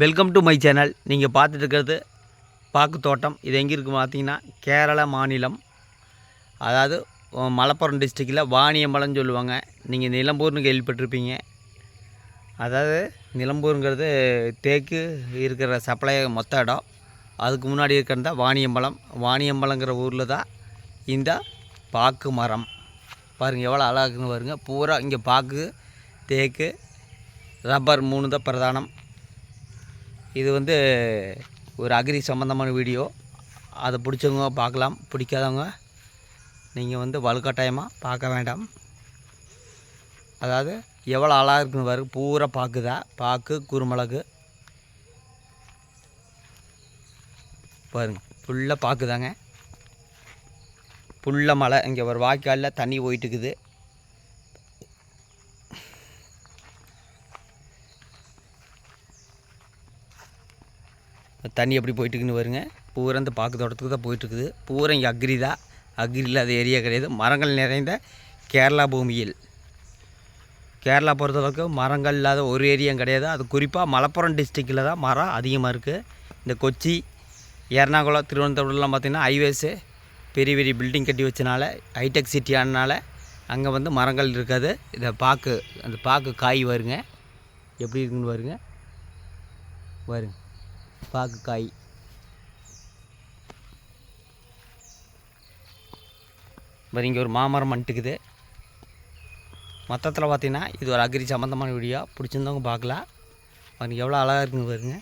Welcome to my channel நீங்கள் பார்த்துட்டு இருக்கிறது பாக்கு தோட்டம் இது எங்கே இருக்குது பார்த்தீங்கன்னா கேரள மாநிலம். அதாவது மலப்புரம் டிஸ்ட்ரிக்டில் வாணியம்பலம்னு சொல்லுவாங்க. நீங்கள் நிலம்பூர்னு கேள்விப்பட்டிருப்பீங்க. அதாவது நிலம்பூருங்கிறது தேக்கு இருக்கிற சப்ளை மொத்த இடம். அதுக்கு முன்னாடி இருக்கிறது தான் வாணியம்பலம் வாணியம்பலங்கிற ஊரில் தான் இந்த பாக்கு மரம். பாருங்கள் எவ்வளோ அழகுன்னு பாருங்க. பூரா இங்கே பாக்கு தேக்கு ரப்பர் மூணு தான் பிரதானம். இது வந்து ஒரு அக்ரி சம்மந்தமான வீடியோ. அதை பிடிச்சவங்க பார்க்கலாம். பிடிக்காதவங்க நீங்கள் வந்து வலுக்கட்டாயமாக பார்க்க வேண்டாம். அதாவது எவ்வளோ அழகாக இருக்குன்னு பாரு பூரா பாக்குதா? பாக்கு குருமிளகு. பாருங்க ஃபுல்லாக பாக்குதாங்க. புல்ல மலை இங்கே ஒரு வாய்க்காலில் தண்ணி போயிட்டு தண்ணி எப்படி போயிட்டுருக்குன்னு வருங்க பூரா இந்த பாக்கு தோட்டத்துக்கு தான் போயிட்டுருக்குது. பூரா இங்கே அக்ரி தான். அக்ரி இல்லாத ஏரியா கிடையாது. மரங்கள் நிறைந்த கேரளா பூமியில். கேரளா பொறுத்தளவுக்கு மரங்கள் இல்லாத ஒரு ஏரியாவும் கிடையாது. அது குறிப்பாக மலப்புரம் டிஸ்ட்ரிக்டில் தான் மரம் அதிகமாக இருக்குது இந்த கொச்சி எர்ணாகுளம் திருவனந்தபுரம்லாம் பார்த்திங்கன்னா ஹைவேஸு பெரிய பெரிய பில்டிங் கட்டி வச்சனால ஹைடெக் சிட்டி ஆனனால அங்கே வந்து மரங்கள் இருக்காது. இதை பாக்கு அந்த பாக்கு காய் வருங்க எப்படி இருக்குன்னு வருங்க வருங்க பாக்கு காய் பாரு இங்கே ஒரு மாமரம் மண்ட்டுக்குது மொத்தத்தில் பார்த்தீங்கன்னா இது ஒரு அக்ரி சம்மந்தமான வீடியோ. பிடிச்சிருந்தவங்க பார்க்கலாம் பாருங்க எவ்வளோ அழகாக இருக்குங்க பாருங்க.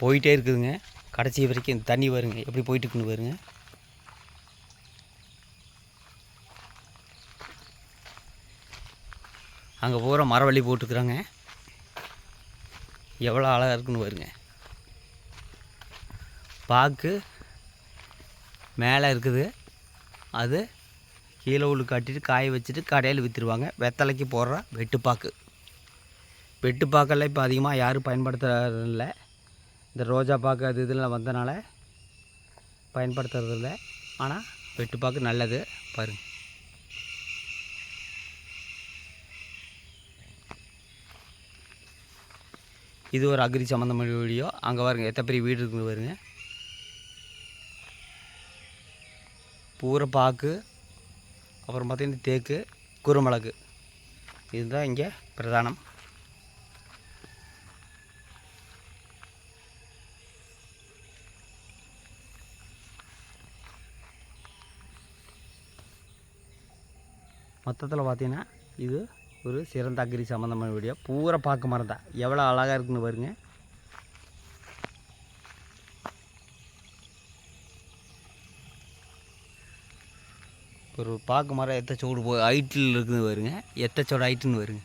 போயிட்டே இருக்குதுங்க. கடைசி வரைக்கும் இந்த தண்ணி வருங்க. எப்படி போயிட்டுருக்குன்னு வருங்க அங்கே பூரா மரவள்ளி போட்டுக்கிறாங்க. எவ்வளோ அழகாக இருக்குன்னு வருங்க பாக்கு மேலே இருக்குது. அது கீழே உள்ள கட்டிட்டு காய வச்சுட்டு கடையில் விற்றுருவாங்க வெத்தலைக்கு போடுற வெட்டுப்பாக்கு. வெட்டுப்பாக்கெல்லாம் இப்போ அதிகமாக யாரும் பயன்படுத்துறதில்ல. இந்த ரோஜா பாக்கு அது இதெல்லாம் வந்தனால பயன்படுத்துறதில்ல. ஆனால் வெட்டுப்பாக்கு நல்லது. பாருங்க. இது ஒரு அக்ரி சம்மந்தமான வீடியோ. அங்கே பாருங்க எத்தனை பெரிய வீடு இருக்குது வருங்க பூரை பாக்கு அப்புறம் பார்த்திங்கன்னா தேக்கு குருமிளகு. இதுதான் இங்கே பிரதானம். மொத்தத்தில் பார்த்தீங்கன்னா இது ஒரு சிறந்த அக்ரி சம்மந்தமான வீடியோ பூரா பார்க்க மரம் தான் எவ்வளோ அழகாக இருக்குன்னு பாருங்க. ஒரு பாக்கு மரம் எத்தச்சோடு போ ஹைட்டில் இருக்குது பாருங்க. எத்தச்சோட ஹைட்டுன்னு வருங்க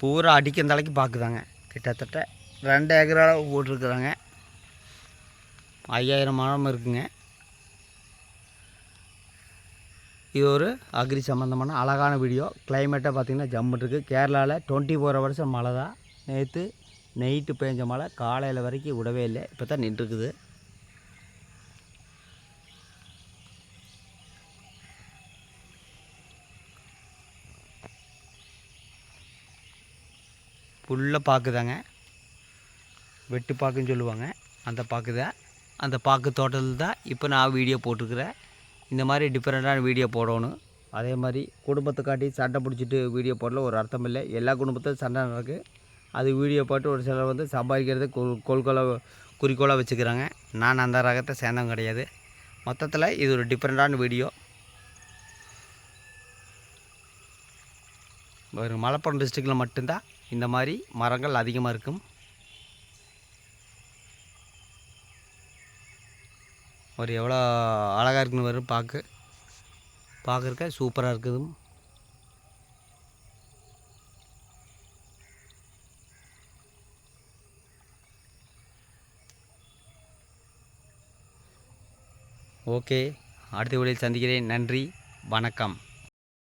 பூரா அடிக்க தலைக்கு பார்க்குதாங்க கிட்டத்தட்ட ரெண்டு ஏக்கர் அளவு போட்டிருக்குறாங்க. ஐயாயிரம் மரம் இருக்குங்க. இது ஒரு அக்ரி சம்மந்தமான அழகான வீடியோ. கிளைமேட்டை பார்த்திங்கன்னா ஜம்முன்னு இருக்குது கேரளாவில் டுவெண்ட்டி ஃபோர் ஹவர்ஸ் மழை தான் நேற்று நைட்டு பெஞ்ச மழை. காலையில் வரைக்கும் விடவே இல்லை. இப்போ தான் நின்றுருக்குது. ஃபுல்லாக பாக்குதாங்க. வெட்டு பாக்குன்னு சொல்லுவாங்க. அந்த பாக்கு தான் அந்த பாக்கு தோட்டத்தில் தான் இப்போ நான் வீடியோ போட்டிருக்கிறேன். இந்த மாதிரி டிஃப்ரெண்ட்டான வீடியோ போடணும். அதே மாதிரி குடும்பத்தை காட்டி சண்டை பிடிச்சிட்டு வீடியோ போடல ஒரு அர்த்தம் இல்லை. எல்லா குடும்பத்தையும் சண்டை நடக்கு. அது வீடியோ போட்டு ஒரு சிலர் வந்து சம்பாதிக்கிறது கொள் குறிக்கோளாக வச்சுக்கிறாங்க. நான் அந்த ரகத்தை சேர்ந்தவங்க கிடையாது. மொத்தத்தில் இது ஒரு டிஃப்ரெண்ட்டான வீடியோ. ஒரு மலப்புரம் டிஸ்ட்ரிக்டில் மட்டும்தான் இந்த மாதிரி மரங்கள் அதிகமாக இருக்கும். ஒரு எவ்வளோ அழகாக இருக்குன்னு வரும் பார்க்க. பார்க்குறக்க சூப்பராக இருக்குது. ஓகே அடுத்த வழியில் சந்திக்கிறேன். நன்றி வணக்கம்.